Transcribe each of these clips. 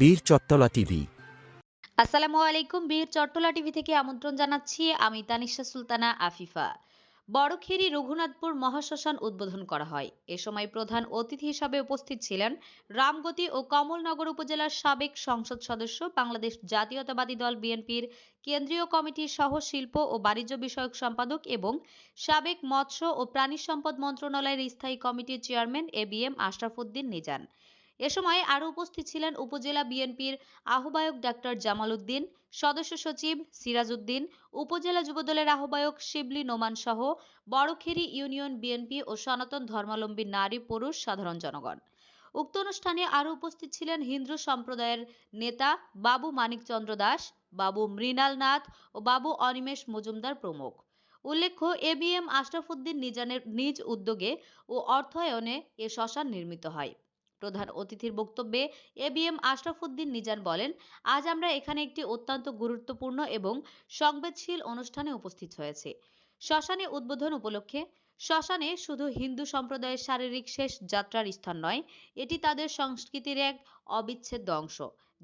বীর চত্তলা টিভি। আসসালামু আলাইকুম, বীর চট্টলা টিভি থেকে আমন্ত্রণ জানাচ্ছি আমি তানিশা সুলতানা আফিফা। বড়খেরি রঘুনাথপুর মহাশ্মশান উদ্বোধন করা হয়। এ সময় প্রধান অতিথি হিসাবে উপস্থিত ছিলেন রামগতি ও কমলনগর উপজেলার সাবেক সংসদ সদস্য, বাংলাদেশ জাতীয়তাবাদী দল বিএনপির কেন্দ্রীয় কমিটির সহ শিল্প ও বাণিজ্য বিষয়ক সম্পাদক এবং সাবেক মৎস্য ও প্রাণী সম্পদ মন্ত্রণালয়ের স্থায়ী কমিটির chairman A B M Ashrafuddin Nizan. এ সময় আরও উপস্থিত ছিলেন উপজেলা বিএনপির আহ্বায়ক ডাক্তার জামাল উদ্দিন সদস্য সচিব সিরাজ উদ্দিন উপজেলা যুবদলের আহ্বায়ক শিবলি নোমান সহ বড়খেরি ইউনিয়ন বিএনপি ও সনাতন ধর্মাবলম্বী নারী, পুরুষ, সাধারণ জনগণ। উক্ত অনুষ্ঠানে আরও উপস্থিত ছিলেন হিন্দু সম্প্রদায়ের নেতা বাবু মানিকচন্দ্র দাস, বাবু মৃণাল নাথ ও বাবু অনিমেষ মজুমদার প্রমুখ। উল্লেখ্য, এ বি এম আশরাফুদ্দিন নিজানের নিজ উদ্যোগে ও অর্থায়নে এ শ্মশান নির্মিত হয়। প্রধান অতিথির বক্তব্যে এ বি এম আশরাফুদ্দিন নিজান বলেন, আজ আমরা এখানে একটি অত্যন্ত গুরুত্বপূর্ণ এবং সংবেদশীল অনুষ্ঠানে উপস্থিত হয়েছে। শ্মশানে উদ্বোধন উপলক্ষে, শ্মশানে শুধু হিন্দু সম্প্রদায়ের শারীরিক শেষ যাত্রার স্থান নয়, এটি তাদের সংস্কৃতির এক অবিচ্ছেদ্য অংশ,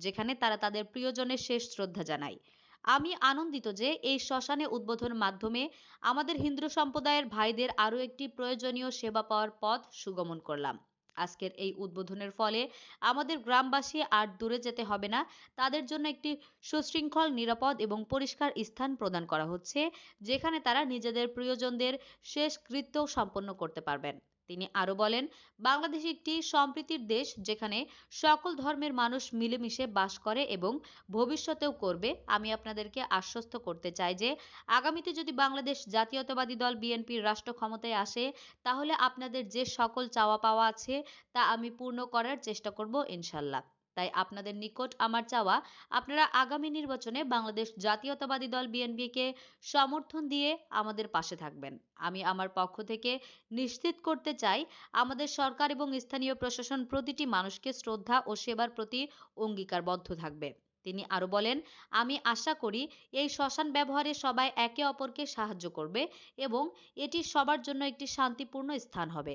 যেখানে তারা তাদের প্রিয়জনের শেষ শ্রদ্ধা জানায়। আমি আনন্দিত যে এই শ্মশানে উদ্বোধন মাধ্যমে আমাদের হিন্দু সম্প্রদায়ের ভাইদের আরও একটি প্রয়োজনীয় সেবা পাওয়ার পথ সুগমন করলাম। আজকের এই উদ্বোধনের ফলে আমাদের গ্রামবাসী আর দূরে যেতে হবে না। তাদের জন্য একটি সুশৃঙ্খল, নিরাপদ এবং পরিষ্কার স্থান প্রদান করা হচ্ছে, যেখানে তারা নিজেদের প্রিয়জনদের শেষকৃত্য সম্পন্ন করতে পারবেন। তিনি আরও বলেন বাংলাদেশ একটি সম্প্রীতির দেশ যেখানে সকল ধর্মের মানুষ মিলেমিশে বাস করে এবং ভবিষ্যতেও করবে। আমি আপনাদেরকে আশ্বস্ত করতে চাই যে, আগামীতে যদি বাংলাদেশ জাতীয়তাবাদী দল বিএনপির রাষ্ট্র ক্ষমতায় আসে, তাহলে আপনাদের যে সকল চাওয়া পাওয়া আছে, তা আমি পূর্ণ করার চেষ্টা করব ইনশাল্লাহ। তাই আপনাদের নিকট আমার চাওয়া, আপনারা আগামী নির্বাচনে বাংলাদেশ জাতীয়তাবাদী দল বিএনপিকে সমর্থন দিয়ে আমাদের পাশে থাকবেন। আমি আমার পক্ষ থেকে নিশ্চিত করতে চাই, আমাদের সরকার এবং স্থানীয় প্রশাসন প্রতিটি মানুষকে শ্রদ্ধা ও সেবার প্রতি অঙ্গীকারবদ্ধ থাকবে। তিনি আরও বলেন, আমি আশা করি এই শ্মশান ব্যবহারে সবাই একে অপরকে সাহায্য করবে এবং এটি সবার জন্য একটি শান্তিপূর্ণ স্থান হবে।